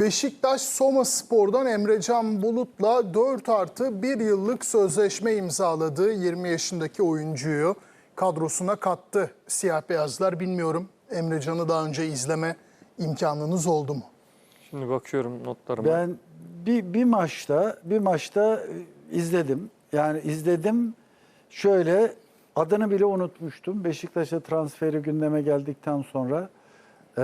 Beşiktaş Soma Spor'dan Emrecan Bulut'la 4 artı 1 yıllık sözleşme imzaladığı 20 yaşındaki oyuncuyu kadrosuna kattı. Siyah beyazlar bilmiyorum Emrecan'ı daha önce izleme imkanınız oldu mu? Şimdi bakıyorum notlarıma. Ben bir, bir maçta bir maçta e, izledim. Yani izledim şöyle adını bile unutmuştum. Beşiktaş'a transferi gündeme geldikten sonra e,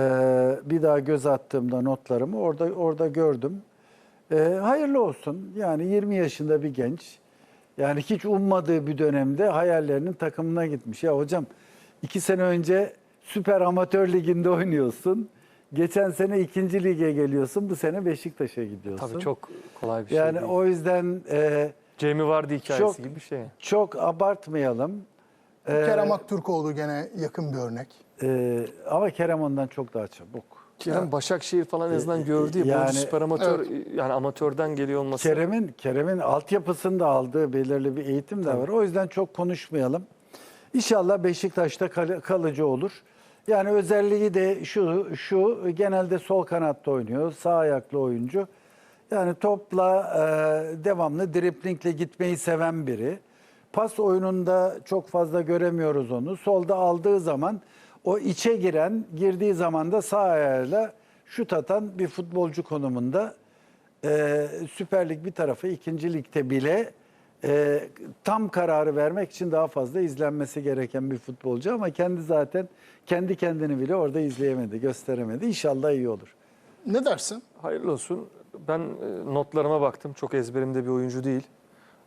bir daha göz attığımda notlarımı orada orada gördüm. E, hayırlı olsun. Yani 20 yaşında bir genç. Yani hiç ummadığı bir dönemde hayallerinin takımına gitmiş. Ya hocam iki sene önce süper amatör liginde oynuyorsun. Geçen sene ikinci lige geliyorsun. Bu sene Beşiktaş'a gidiyorsun. Tabii çok kolay bir şey Yani değil. o yüzden e, Jamie Vardy hikayesi çok- gibi bir şey. çok abartmayalım. E, Kerem Aktürkoğlu gene yakın bir örnek. E, ama Kerem ondan çok daha çabuk. Kerem Başakşehir falan en azından gördü ya. yani- Yani, süper amatör yani amatörden geliyor olması. Kerem'in Kerem'in altyapısında aldığı belirli bir eğitim de var. O yüzden çok konuşmayalım. İnşallah Beşiktaş'ta kal- kalıcı olur. Yani özelliği de şu şu genelde sol kanatta oynuyor. Sağ ayaklı oyuncu. Yani topla e, devamlı driplingle gitmeyi seven biri. Pas oyununda çok fazla göremiyoruz onu. Solda aldığı zaman o içe giren, girdiği zaman da sağ ayağıyla şut atan bir futbolcu konumunda. Ee, Süper Lig bir tarafı ikinci ligde bile e, tam kararı vermek için daha fazla izlenmesi gereken bir futbolcu ama kendi zaten kendi kendini bile orada izleyemedi, gösteremedi. İnşallah iyi olur. Ne dersin? Hayırlı olsun. Ben e, notlarıma baktım. Çok ezberimde bir oyuncu değil.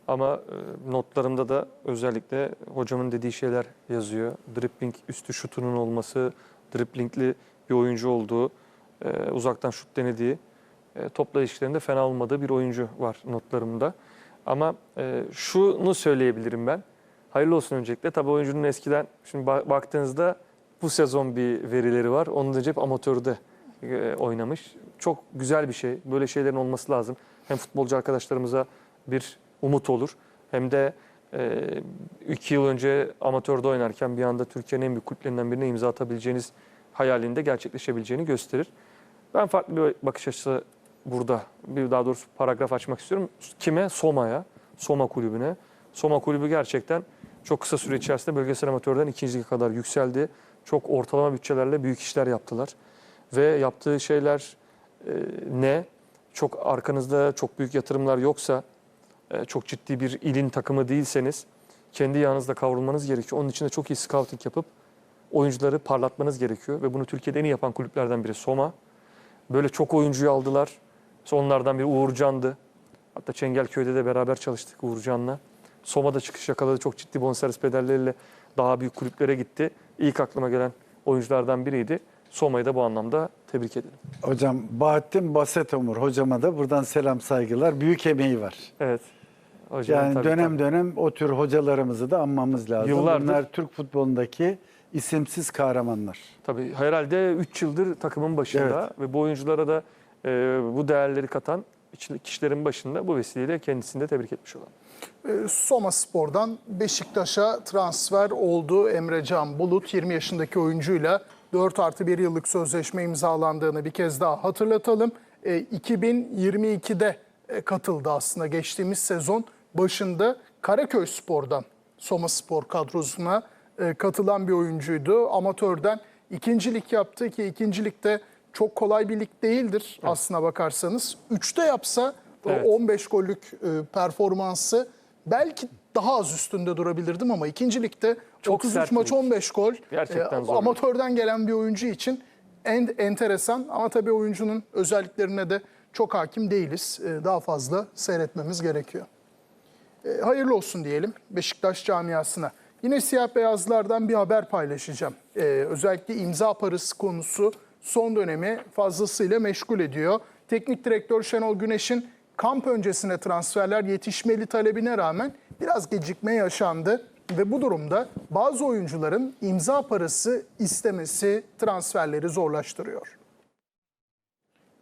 Ama e, notlarımda da özellikle hocamın dediği şeyler yazıyor. Dribbling üstü şutunun olması, dribblingli bir oyuncu olduğu, e, uzaktan şut denediği, e, topla ilişkilerinde fena olmadığı bir oyuncu var notlarımda. Ama e, şunu söyleyebilirim ben. Hayırlı olsun öncelikle. Tabii oyuncunun eskiden, şimdi ba- baktığınızda bu sezon bir verileri var. Onun önce hep amatörde oynamış. Çok güzel bir şey. Böyle şeylerin olması lazım. Hem futbolcu arkadaşlarımıza bir umut olur. Hem de e, iki yıl önce amatörde oynarken bir anda Türkiye'nin en büyük kulüplerinden birine imza atabileceğiniz hayalinde gerçekleşebileceğini gösterir. Ben farklı bir bakış açısı burada bir daha doğrusu paragraf açmak istiyorum. Kime? Soma'ya, Soma kulübüne. Soma kulübü gerçekten çok kısa süre içerisinde bölgesel amatörden ikinci lige kadar yükseldi. Çok ortalama bütçelerle büyük işler yaptılar. Ve yaptığı şeyler e, ne? Çok arkanızda çok büyük yatırımlar yoksa, çok ciddi bir ilin takımı değilseniz kendi yağınızda kavrulmanız gerekiyor. Onun için de çok iyi scouting yapıp oyuncuları parlatmanız gerekiyor. Ve bunu Türkiye'de en iyi yapan kulüplerden biri Soma. Böyle çok oyuncuyu aldılar. Onlardan biri Uğurcan'dı. Hatta Çengelköy'de de beraber çalıştık Uğurcan'la. Soma'da çıkış yakaladı. Çok ciddi bonservis bedelleriyle daha büyük kulüplere gitti. İlk aklıma gelen oyunculardan biriydi. Soma'yı da bu anlamda tebrik edelim. Hocam Bahattin Basetomur hocama da buradan selam saygılar. Büyük emeği var. Evet. Hocam, Yani tabii, dönem tabii. dönem o tür hocalarımızı da anmamız lazım. Yıllardır. Bunlar Türk futbolundaki isimsiz kahramanlar. Tabii herhalde 3 yıldır takımın başında ve bu oyunculara da e, bu değerleri katan kişilerin başında bu vesileyle kendisini de tebrik etmiş olalım. Ee, Soma Spor'dan Beşiktaş'a transfer oldu Emrecan Bulut. 20 yaşındaki oyuncuyla 4 artı 1 yıllık sözleşme imzalandığını bir kez daha hatırlatalım. Ee, 2022'de e, katıldı aslında geçtiğimiz sezon başında Karaköy Spor'dan Soma Spor kadrosuna e, katılan bir oyuncuydu. Amatörden ikincilik yaptı ki ikincilikte çok kolay bir lig değildir aslına bakarsanız. Üçte yapsa Evet. 15 gollük e, performansı belki daha az üstünde durabilirdim ama ikincilikte Çok 33 sert bir maç lig. 15 gol. Gerçekten E, zor Amatörden gelen bir oyuncu için en enteresan ama tabii oyuncunun özelliklerine de çok hakim değiliz. E, Daha fazla seyretmemiz gerekiyor. E, hayırlı olsun diyelim Beşiktaş camiasına. Yine siyah beyazlardan bir haber paylaşacağım. E, özellikle imza parası konusu son dönemi fazlasıyla meşgul ediyor. Teknik direktör Şenol Güneş'in kamp öncesine transferler yetişmeli talebine rağmen biraz gecikme yaşandı. Ve bu durumda bazı oyuncuların imza parası istemesi transferleri zorlaştırıyor.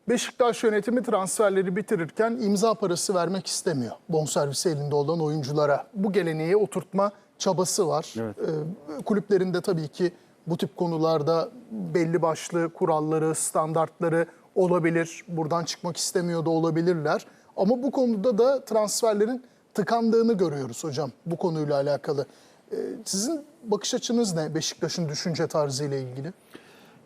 Beşiktaş yönetimi transferleri bitirirken imza parası vermek istemiyor. Bonservisi elinde olan oyunculara. Bu geleneği oturtma çabası var. Ee, kulüplerinde tabii ki bu tip konularda belli başlı kuralları, standartları olabilir. Buradan çıkmak istemiyor da olabilirler. Ama bu konuda da transferlerin tıkandığını görüyoruz hocam bu konuyla alakalı. Ee, Sizin bakış açınız ne Beşiktaş'ın düşünce tarzıyla ilgili?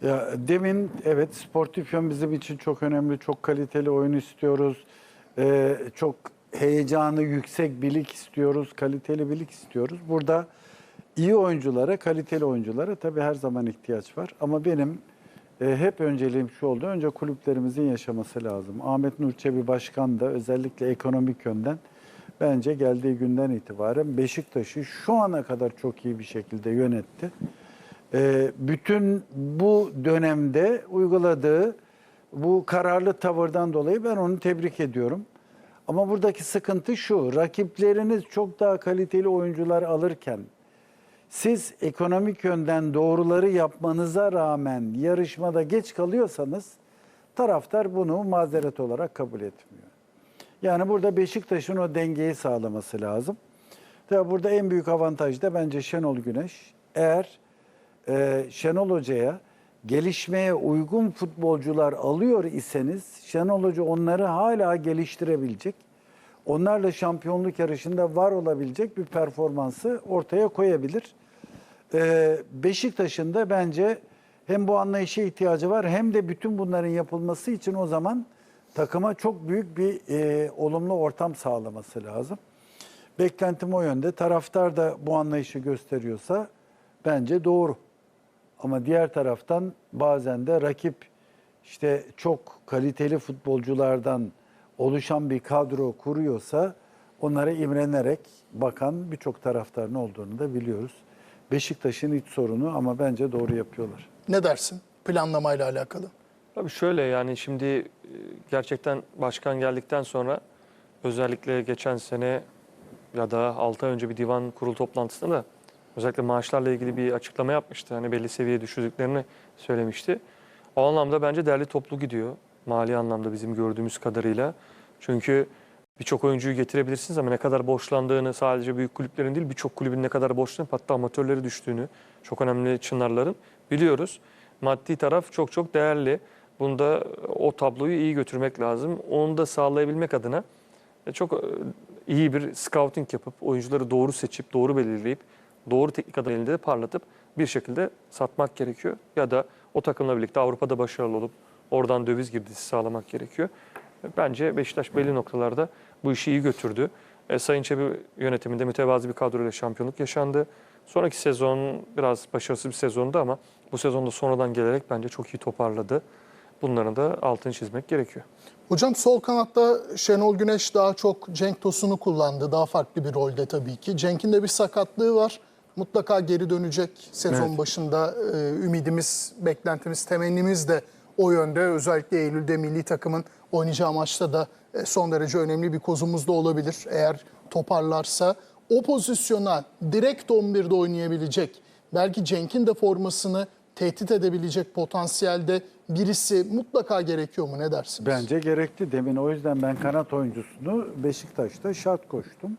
Ya demin evet sportif yön bizim için çok önemli. Çok kaliteli oyun istiyoruz. Ee, çok heyecanı yüksek bilik istiyoruz. Kaliteli bilik istiyoruz. Burada iyi oyunculara, kaliteli oyunculara tabii her zaman ihtiyaç var. Ama benim e, hep önceliğim şu oldu. Önce kulüplerimizin yaşaması lazım. Ahmet Nur Çebi Başkan da özellikle ekonomik yönden bence geldiği günden itibaren Beşiktaş'ı şu ana kadar çok iyi bir şekilde yönetti. Ee, bütün bu dönemde uyguladığı bu kararlı tavırdan dolayı ben onu tebrik ediyorum. Ama buradaki sıkıntı şu, rakipleriniz çok daha kaliteli oyuncular alırken siz ekonomik yönden doğruları yapmanıza rağmen yarışmada geç kalıyorsanız taraftar bunu mazeret olarak kabul etmiyor. Yani burada Beşiktaş'ın o dengeyi sağlaması lazım. Tabii burada en büyük avantaj da bence Şenol Güneş. Eğer e, Şenol Hoca'ya gelişmeye uygun futbolcular alıyor iseniz Şenol Hoca onları hala geliştirebilecek. Onlarla şampiyonluk yarışında var olabilecek bir performansı ortaya koyabilir. E, Beşiktaş'ın da bence hem bu anlayışa ihtiyacı var hem de bütün bunların yapılması için o zaman takıma çok büyük bir e, olumlu ortam sağlaması lazım. Beklentim o yönde. Taraftar da bu anlayışı gösteriyorsa bence doğru. Ama diğer taraftan bazen de rakip işte çok kaliteli futbolculardan oluşan bir kadro kuruyorsa onlara imrenerek bakan birçok taraftarın olduğunu da biliyoruz. Beşiktaş'ın iç sorunu ama bence doğru yapıyorlar. Ne dersin planlamayla alakalı? Tabii şöyle yani şimdi e, gerçekten başkan geldikten sonra özellikle geçen sene ya da 6 ay önce bir divan kurul toplantısında da özellikle maaşlarla ilgili bir açıklama yapmıştı. Hani belli seviyeye düşürdüklerini söylemişti. O anlamda bence derli toplu gidiyor. Mali anlamda bizim gördüğümüz kadarıyla. Çünkü birçok oyuncuyu getirebilirsiniz ama ne kadar borçlandığını sadece büyük kulüplerin değil birçok kulübün ne kadar borçlanıp hatta amatörleri düştüğünü çok önemli çınarların biliyoruz. Maddi taraf çok çok değerli. Bunda o tabloyu iyi götürmek lazım. Onu da sağlayabilmek adına e, çok e, iyi bir scouting yapıp oyuncuları doğru seçip doğru belirleyip doğru teknik adam elinde de parlatıp bir şekilde satmak gerekiyor. Ya da o takımla birlikte Avrupa'da başarılı olup oradan döviz girdisi sağlamak gerekiyor. E, Bence Beşiktaş belli noktalarda bu işi iyi götürdü. E, Sayın Çebi yönetiminde mütevazı bir kadroyla şampiyonluk yaşandı. Sonraki sezon biraz başarısız bir sezondu ama bu sezonda sonradan gelerek bence çok iyi toparladı. Bunların da altını çizmek gerekiyor. Hocam sol kanatta Şenol Güneş daha çok Cenk Tosun'u kullandı. Daha farklı bir rolde tabii ki. Cenk'in de bir sakatlığı var. Mutlaka geri dönecek sezon Evet. başında. Ee, ümidimiz, beklentimiz, temennimiz de o yönde. Özellikle Eylül'de milli takımın oynayacağı maçta da e, son derece önemli bir kozumuz da olabilir. Eğer toparlarsa o pozisyona direkt 11'de oynayabilecek, belki Cenk'in de formasını tehdit edebilecek potansiyelde birisi mutlaka gerekiyor mu? Ne dersiniz? Bence gerekli demin o yüzden ben kanat oyuncusunu Beşiktaş'ta şart koştum.